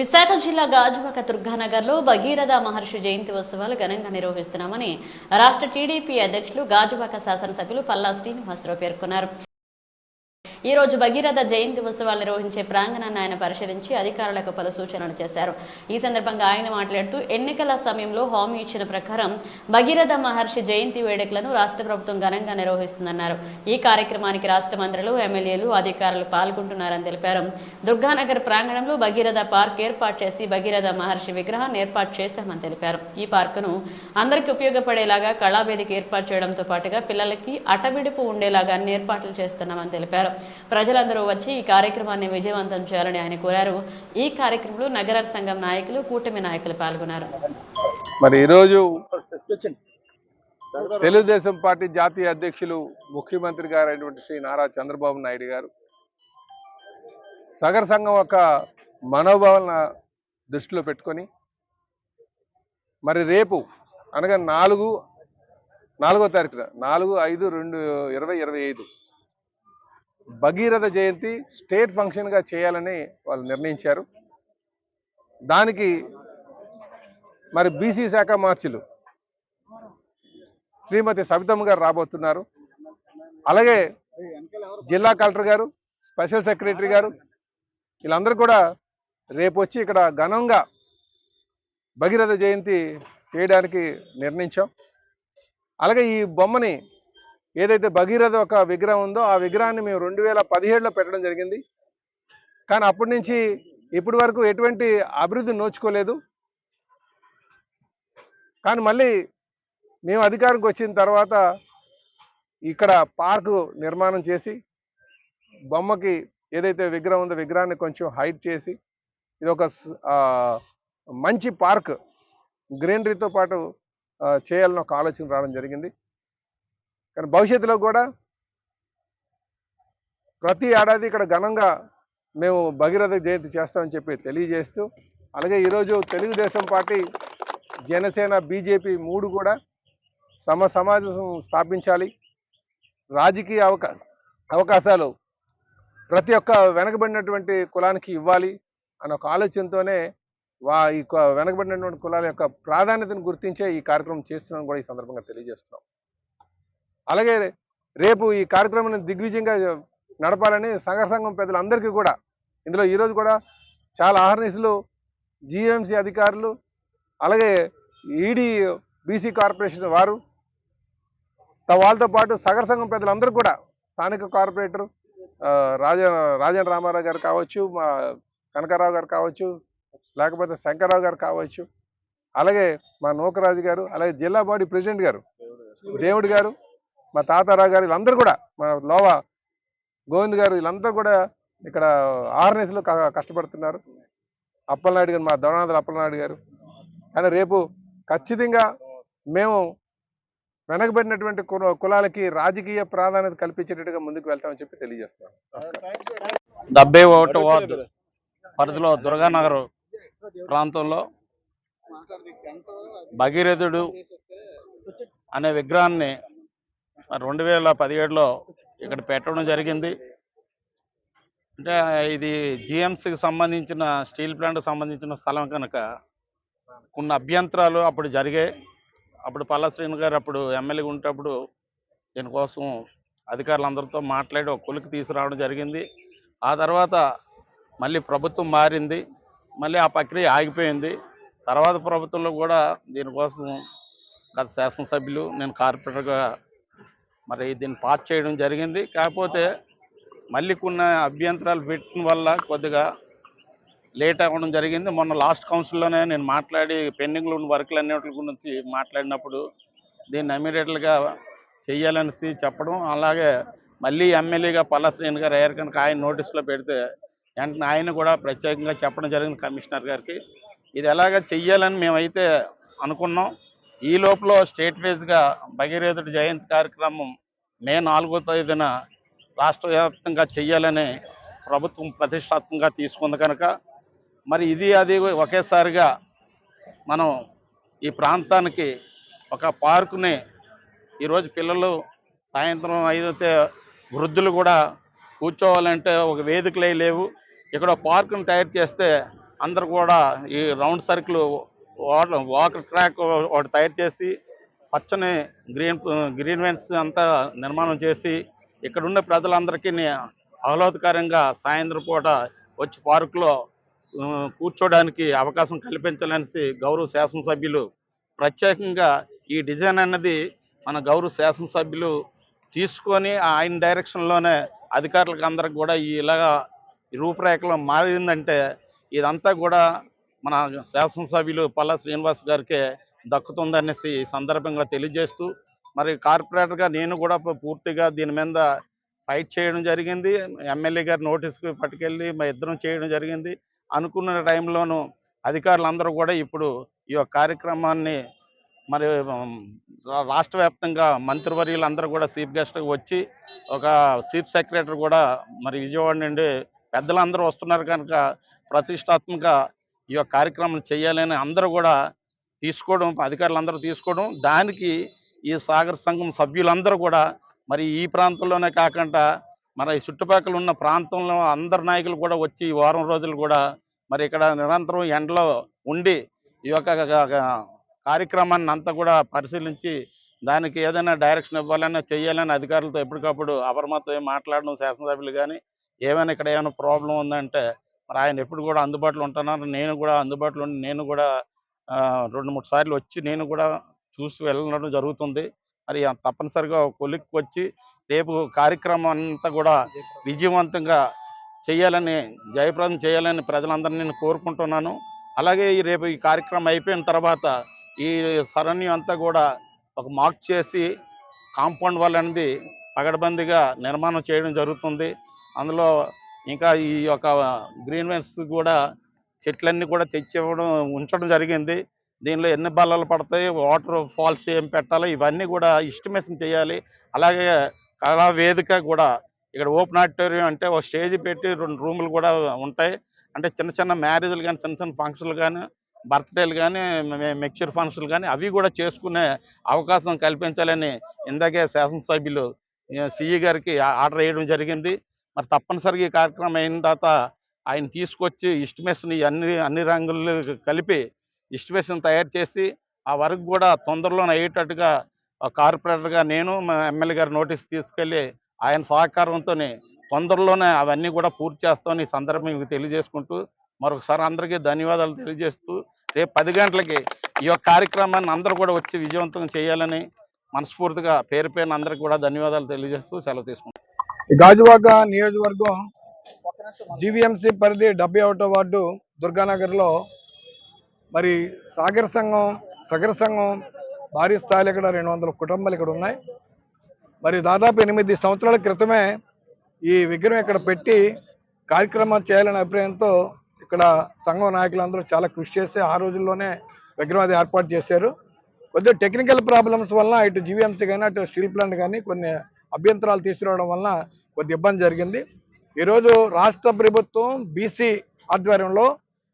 విశాఖ జిల్లా గాజువాక దుర్గానగర్లో భగీరథ మహర్షి జయంతి ఉత్సవాలు ఘనంగా నిర్వహిస్తున్నామని రాష్ట్ర టీడీపీ అధ్యక్షులు గాజువాక శాసనసభ్యులు పల్లా శ్రీనివాసరావు పేర్కొన్నారు. ఈ రోజు భగీరథ జయంతి ఉత్సవాలు నిర్వహించే ప్రాంగణాన్ని ఆయన పరిశీలించి అధికారులకు పలు సూచనలు చేశారు. ఈ సందర్భంగా ఆయన మాట్లాడుతూ ఎన్నికల సమయంలో హామీ ఇచ్చిన ప్రకారం భగీరథ మహర్షి జయంతి వేడుకలను రాష్ట్ర ప్రభుత్వం ఘనంగా నిర్వహిస్తుందన్నారు. ఈ కార్యక్రమానికి రాష్ట్ర మంత్రులు ఎమ్మెల్యేలు అధికారులు పాల్గొంటున్నారని తెలిపారు. దుర్గానగర్ ప్రాంగణంలో భగీరథ పార్క్ ఏర్పాటు చేసి భగీరథ మహర్షి విగ్రహాన్ని ఏర్పాటు చేశామని తెలిపారు. ఈ పార్కును అందరికీ ఉపయోగపడేలాగా కళావేదిక ఏర్పాటు చేయడంతో పాటుగా పిల్లలకి అటవిడుపు ఉండేలాగా అన్ని ఏర్పాట్లు చేస్తున్నామని తెలిపారు. ప్రజలందరూ వచ్చి ఈ కార్యక్రమాన్ని విజయవంతం చేయాలని ఆయన కోరారు. ఈ కార్యక్రమంలో నగర సంఘం నాయకులు కూటమి నాయకులు పాల్గొన్నారు. మరి ఈరోజు తెలుగుదేశం పార్టీ జాతీయ అధ్యక్షులు ముఖ్యమంత్రి గారైనటువంటి శ్రీ నారా చంద్రబాబు నాయుడు గారు సగర సంఘం యొక్క మనోభావాలను దృష్టిలో పెట్టుకొని మరి రేపు అనగా నాలుగు నాలుగో తారీఖున నాలుగు ఐదు రెండు ఇరవై ఇరవై ఐదు భగీరథ జయంతి స్టేట్ ఫంక్షన్గా చేయాలని వాళ్ళు నిర్ణయించారు. దానికి మరి బీసీ శాఖ మార్చులు శ్రీమతి సవితమ్మ గారు రాబోతున్నారు. అలాగే జిల్లా కలెక్టర్ గారు స్పెషల్ సెక్రటరీ గారు వీళ్ళందరూ కూడా రేపు వచ్చి ఇక్కడ ఘనంగా భగీరథ జయంతి చేయడానికి నిర్ణయించాం. అలాగే ఈ బొమ్మని ఏదైతే భగీరథ ఒక విగ్రహం ఉందో ఆ విగ్రహాన్ని మేము రెండు వేల పదిహేడులో పెట్టడం జరిగింది. కానీ అప్పటి నుంచి ఇప్పటి వరకు ఎటువంటి అభివృద్ధి నోచుకోలేదు. కానీ మళ్ళీ మేము అధికారంకి వచ్చిన తర్వాత ఇక్కడ పార్కు నిర్మాణం చేసి బొమ్మకి ఏదైతే విగ్రహం ఉందో విగ్రహాన్ని కొంచెం హైట్ చేసి ఇది ఒక మంచి పార్క్ గ్రీనరీతో పాటు చేయాలని ఒక ఆలోచన రావడం జరిగింది. కానీ భవిష్యత్తులో కూడా ప్రతి ఏడాది ఇక్కడ ఘనంగా మేము భగీరథ జయంతి చేస్తామని చెప్పి తెలియజేస్తూ అలాగే ఈరోజు తెలుగుదేశం పార్టీ జనసేన బీజేపీ మూడు కూడా సమ సమాజం స్థాపించాలి. రాజకీయ అవకా అవకాశాలు ప్రతి ఒక్క వెనకబడినటువంటి కులానికి ఇవ్వాలి అన్న ఒక ఆలోచనతోనే వా ఈ వెనకబడినటువంటి కులాల యొక్క ప్రాధాన్యతను గుర్తించే ఈ కార్యక్రమం చేస్తున్నాం కూడా ఈ సందర్భంగా తెలియజేస్తున్నాం. అలాగే రేపు ఈ కార్యక్రమాన్ని దిగ్విజయంగా నడపాలని సంఘ సంఘం పెద్దలందరికీ కూడా ఇందులో ఈరోజు కూడా చాలా ఆహర్నిసులు జిఎంసి అధికారులు అలాగే ఈడీ బీసీ కార్పొరేషన్ వారు త- వాళ్ళతో పాటు సగర సంఘం పెద్దలందరూ కూడా స్థానిక కార్పొరేటర్ రాజ రాజేంద్ర రామారావు గారు కావచ్చు మా కనకారావు గారు కావచ్చు లేకపోతే శంకర్రావు గారు కావచ్చు అలాగే మా నూకరాజు గారు అలాగే జిల్లా బాడీ ప్రెసిడెంట్ గారు దేవుడు గారు మా తాతారావు గారు వీళ్ళందరూ కూడా మా లోవా గోవింద్ గారు వీళ్ళందరూ కూడా ఇక్కడ ఆర్ఎన్ఎస్లో కష్టపడుతున్నారు. అప్పలనాయుడు గారు మా దొరనాథుల అప్పలనాయుడు గారు. కానీ రేపు ఖచ్చితంగా మేము వెనకబడినటువంటి కులాలకి రాజకీయ ప్రాధాన్యత కల్పించేటట్టుగా ముందుకు వెళ్తామని చెప్పి తెలియజేస్తున్నాను డెబ్బై ఒకటో వార్డు పరిధిలో దుర్గానగర్ ప్రాంతంలో భగీరథుడు అనే విగ్రహాన్ని రెండు వేల పదిహేడులో ఇక్కడ పెట్టడం జరిగింది. అంటే ఇది జిఎంసీకి సంబంధించిన స్టీల్ ప్లాంట్కి సంబంధించిన స్థలం కనుక కొన్ని అభ్యంతరాలు అప్పుడు జరిగాయి. అప్పుడు పల్లా శ్రీను గారు అప్పుడు ఎమ్మెల్యేగా ఉండేటప్పుడు దీనికోసం అధికారులందరితో మాట్లాడి ఒక కొలికి తీసుకురావడం జరిగింది. ఆ తర్వాత మళ్ళీ ప్రభుత్వం మారింది. మళ్ళీ ఆ ప్రక్రియ ఆగిపోయింది. తర్వాత ప్రభుత్వంలో కూడా దీనికోసం గత శాసనసభ్యులు నేను కార్పొరేటర్గా మరి దీన్ని పాస్ చేయడం జరిగింది. కాకపోతే మళ్ళీ కొన్ని అభ్యంతరాలు పెట్టిన వల్ల కొద్దిగా లేట్ అవ్వడం జరిగింది. మొన్న లాస్ట్ కౌన్సిల్లోనే నేను మాట్లాడి పెండింగ్లో ఉన్న వర్క్లు అన్నిటి గురించి మాట్లాడినప్పుడు దీన్ని ఇమీడియట్గా చెయ్యాలనేసి చెప్పడం. అలాగే మళ్ళీ ఎమ్మెల్యేగా పల్లశ్రీన్ గారు అయ్యారు కనుక ఆయన నోటీసులో పెడితే వెంటనే ఆయన కూడా ప్రత్యేకంగా చెప్పడం జరిగింది కమిషనర్ గారికి. ఇది ఎలాగ చెయ్యాలని మేమైతే అనుకున్నాం. ఈ లోపల స్టేట్ వైజ్గా భగీరథుడి జయంతి కార్యక్రమం మే నాలుగో తేదీన రాష్ట్ర వ్యాప్తంగా చెయ్యాలని ప్రభుత్వం ప్రతిష్టాత్మకంగా తీసుకుంది కనుక మరి ఇది అది ఒకేసారిగా మనం ఈ ప్రాంతానికి ఒక పార్కుని ఈరోజు పిల్లలు సాయంత్రం అయితే వృద్ధులు కూడా కూర్చోవాలంటే ఒక వేదికలే లేవు. ఇక్కడ పార్కును తయారు చేస్తే అందరు కూడా ఈ round circle water water track ఒకటి తయారు చేసి పచ్చని గ్రీన్ గ్రీన్ వెన్స్ అంతా నిర్మాణం చేసి ఇక్కడ ఉన్న ప్రజలందరికీ ఆహ్లాదకరంగా సాయంత్రం పూట వచ్చి పార్కులో కూర్చోడానికి అవకాశం కల్పించాలనేసి గౌరవ శాసనసభ్యులు ప్రత్యేకంగా ఈ డిజైన్ అన్నది మన గౌరవ శాసనసభ్యులు తీసుకొని ఆయన డైరెక్షన్లోనే అధికారులకు అందరికి కూడా ఇలాగ ఇలాగా ఈ మారిందంటే ఇదంతా కూడా మన శాసనసభ్యులు పల్లా శ్రీనివాస్ గారికే దక్కుతుందనేసి ఈ సందర్భంగా తెలియజేస్తూ మరి కార్పొరేటర్గా నేను కూడా పూర్తిగా దీని మీద ఫైట్ చేయడం జరిగింది. ఎమ్మెల్యే గారి నోటీస్కి పట్టుకెళ్ళి మా ఇద్దరం చేయడం జరిగింది. అనుకున్న టైంలోనూ అధికారులందరూ కూడా ఇప్పుడు ఈ యొక్క కార్యక్రమాన్ని మరి రాష్ట్ర వ్యాప్తంగా మంత్రివర్యులందరూ కూడా చీఫ్ గెస్ట్గా వచ్చి ఒక చీఫ్ సెక్రటరీ కూడా మరి విజయవాడ నుండి పెద్దలందరూ వస్తున్నారు కనుక ప్రతిష్టాత్మక ఈ యొక్క కార్యక్రమం చేయాలని అందరూ కూడా తీసుకోవడం అధికారులందరూ తీసుకోవడం దానికి ఈ సాగర్ సంఘం సభ్యులందరూ కూడా మరి ఈ ప్రాంతంలోనే కాకుండా మరి ఈ చుట్టుపక్కల ఉన్న ప్రాంతంలో అందరు నాయకులు కూడా వచ్చి వారం రోజులు కూడా మరి ఇక్కడ నిరంతరం ఎండలో ఉండి ఈ యొక్క కార్యక్రమాన్ని అంతా కూడా పరిశీలించి దానికి ఏదైనా డైరెక్షన్ ఇవ్వాలన్నా చేయాలని అధికారులతో ఎప్పటికప్పుడు అపరమతో మాట్లాడడం శాసనసభ్యులు కానీ ఏమైనా ఇక్కడ ఏమైనా ప్రాబ్లం ఉందంటే మరి ఆయన ఎప్పుడు కూడా అందుబాటులో ఉంటున్నారు నేను కూడా అందుబాటులో ఉండి నేను కూడా రెండు మూడు సార్లు వచ్చి నేను కూడా చూసి వెళ్ళడం జరుగుతుంది. మరి తప్పనిసరిగా కొలిక్కి వచ్చి రేపు కార్యక్రమం అంతా కూడా విజయవంతంగా చేయాలని జయప్రదం చేయాలని ప్రజలందరినీ నేను కోరుకుంటున్నాను. అలాగే ఈ రేపు ఈ కార్యక్రమం అయిపోయిన తర్వాత ఈ సరణ్యం అంతా కూడా ఒక మార్క్ చేసి కాంపౌండ్ వాల్ అనేది పగడబందిగా నిర్మాణం చేయడం జరుగుతుంది. అందులో ఇంకా ఈ యొక్క గ్రీన్ వెన్స్ కూడా చెట్లన్నీ కూడా తెచ్చి ఇవ్వడం ఉంచడం జరిగింది. దీనిలో ఎన్ని బల్లలు పడతాయి వాటర్ ఫాల్స్ ఏం పెట్టాలి ఇవన్నీ కూడా ఇస్టిమేషన్ చేయాలి. అలాగే కళా వేదిక కూడా ఇక్కడ ఓపెన్ ఆడిటోరియం అంటే ఒక స్టేజ్ పెట్టి రెండు రూములు కూడా ఉంటాయి. అంటే చిన్న చిన్న మ్యారేజ్లు కానీ చిన్న చిన్న ఫంక్షన్లు కానీ బర్త్డేలు కానీ మెచ్యూర్ ఫంక్షన్లు కానీ అవి కూడా చేసుకునే అవకాశం కల్పించాలని ఇందాకే శాసనసభ్యులు సిఈ గారికి ఆర్డర్ వేయడం జరిగింది. మరి తప్పనిసరిగా ఈ కార్యక్రమం అయిన తర్వాత ఆయన తీసుకొచ్చి ఇస్టిమేషన్ అన్ని అన్ని రంగులు కలిపి ఇస్టిమేషన్ తయారు చేసి ఆ వర్క్ కూడా తొందరలోనే అయ్యేటట్టుగా కార్పొరేటర్గా నేను మా ఎమ్మెల్యే గారి నోటీస్ తీసుకెళ్ళి ఆయన సహకారంతో తొందరలోనే అవన్నీ కూడా పూర్తి చేస్తామని ఈ సందర్భం మీకు తెలియజేసుకుంటూ మరొకసారి అందరికీ ధన్యవాదాలు తెలియజేస్తూ రేపు పది గంటలకి ఈ యొక్క కార్యక్రమాన్ని అందరూ కూడా వచ్చి విజయవంతం చేయాలని మనస్ఫూర్తిగా పేరు పేరున అందరికీ కూడా ధన్యవాదాలు తెలియజేస్తూ సెలవు తీసుకుంటాం గాజువాక నియోజకవర్గం జీవీఎంసీ పరిధి డెబ్బై ఒకటో వార్డు దుర్గానగర్లో మరి సాగర సంఘం సగర సంఘం భారీ స్థాయిలో ఇక్కడ రెండు వందల కుటుంబాలు ఇక్కడ ఉన్నాయి. మరి దాదాపు ఎనిమిది సంవత్సరాల క్రితమే ఈ విగ్రహం ఇక్కడ పెట్టి కార్యక్రమాలు చేయాలనే అభిప్రాయంతో ఇక్కడ సంఘం నాయకులందరూ చాలా కృషి చేసి ఆ రోజుల్లోనే విగ్రహం అది ఏర్పాటు చేశారు. కొద్దిగా టెక్నికల్ ప్రాబ్లమ్స్ వల్ల ఇటు జీవీఎంసీ కానీ అటు స్టీల్ ప్లాంట్ కానీ కొన్ని అభ్యంతరాలు తీసుకురావడం వల్ల కొద్ది ఇబ్బంది జరిగింది. ఈరోజు రాష్ట్ర ప్రభుత్వం బీసీ ఆధ్వర్యంలో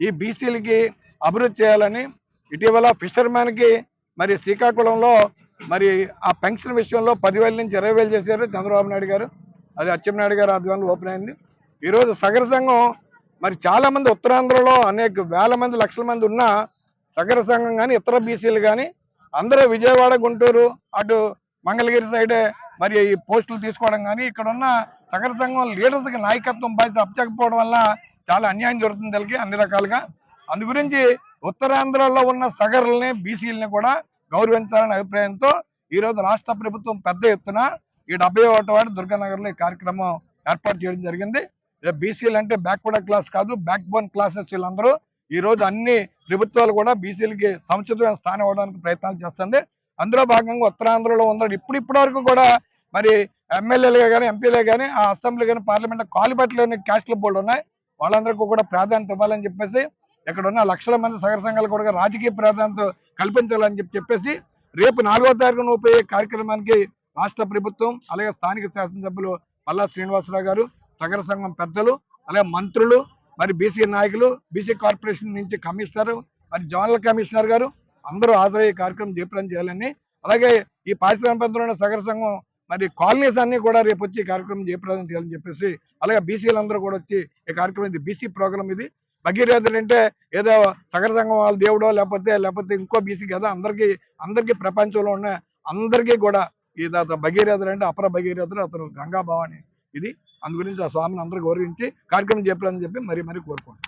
ఈ బీసీలకి అభివృద్ధి చేయాలని ఇటీవల ఫిషర్మెన్కి మరి శ్రీకాకుళంలో మరి ఆ పెన్షన్ విషయంలో పదివేల నుంచి ఇరవై వేలు చేశారు చంద్రబాబు నాయుడు గారు. అది అచ్చెన్నాయుడు గారు ఆధ్వర్యంలో ఓపెన్ అయింది. ఈరోజు సగర సంఘం మరి చాలామంది ఉత్తరాంధ్రలో అనేక వేల మంది లక్షల మంది ఉన్న సగర సంఘం కానీ ఇతర బీసీలు కానీ అందరూ విజయవాడ గుంటూరు అటు మంగళగిరి సైడే మరి ఈ పోస్టులు తీసుకోవడం కానీ ఇక్కడ ఉన్న సగర సంఘం లీడర్స్కి నాయకత్వం బాధ్యత అప్పచకపోవడం వల్ల చాలా అన్యాయం జరుగుతుంది వీళ్ళకి అన్ని రకాలుగా. అందు గురించి ఉత్తరాంధ్రలో ఉన్న సగరుల్ని బీసీలని కూడా గౌరవించాలనే అభిప్రాయంతో ఈ రోజు రాష్ట్ర ప్రభుత్వం పెద్ద ఎత్తున ఈ డెబ్బై ఒకటి వాడు దుర్గానగర్లో ఈ కార్యక్రమం ఏర్పాటు చేయడం జరిగింది. బీసీలు అంటే బ్యాక్వర్డ్ క్లాస్ కాదు బ్యాక్ బోన్ క్లాసెస్ వీళ్ళందరూ ఈ రోజు అన్ని ప్రభుత్వాలు కూడా బీసీలకి సముచితమైన స్థానం ఇవ్వడానికి ప్రయత్నాలు చేస్తుంది. అందులో భాగంగా ఉత్తరాంధ్రలో ఉన్న ఇప్పుడు ఇప్పటి వరకు కూడా మరి ఎమ్మెల్యేలుగా కానీ ఎంపీలే కానీ ఆ అసెంబ్లీ కానీ పార్లమెంట్ కాలిబట్లేని క్యాస్ట్ల బోర్డు ఉన్నాయి. వాళ్ళందరికీ కూడా ప్రాధాన్యత ఇవ్వాలని చెప్పేసి ఇక్కడ ఉన్న లక్షల మంది సగర సంఘాలు కూడా రాజకీయ ప్రాధాన్యత కల్పించాలని చెప్పి చెప్పేసి రేపు నాలుగో తారీఖున ఉపయోగ కార్యక్రమానికి రాష్ట్ర ప్రభుత్వం అలాగే స్థానిక శాసనసభ్యులు పల్లా శ్రీనివాసరావు గారు సగర సంఘం పెద్దలు అలాగే మంత్రులు మరి బీసీ నాయకులు బీసీ కార్పొరేషన్ నుంచి కమిషనర్ మరి జోనల్ కమిషనర్ గారు అందరూ హాజరయ్యే కార్యక్రమం జయప్రదం చేయాలని అలాగే ఈ పారిశ్రామిక ఉన్న సగర సంఘం మరి కాలనీస్ అన్ని కూడా రేపు వచ్చి కార్యక్రమం జయప్రదం చేయాలని చెప్పేసి అలాగే బీసీలందరూ కూడా వచ్చి ఈ కార్యక్రమం ఇది బీసీ ప్రోగ్రామ్ ఇది. భగీరథుడు అంటే ఏదో సగర సంఘం వాళ్ళ దేవుడో లేకపోతే లేకపోతే ఇంకో బీసీ కదా అందరికీ అందరికీ ప్రపంచంలో ఉన్న అందరికీ కూడా ఈ దా- భగీరథుడు అంటే అపర భగీరథుడు అతను గంగాభావాని ఇది. అందు గురించి ఆ స్వామిని అందరూ గౌరవించి కార్యక్రమం చెప్పాలని చెప్పి మరీ మరీ కోరుకుంటాం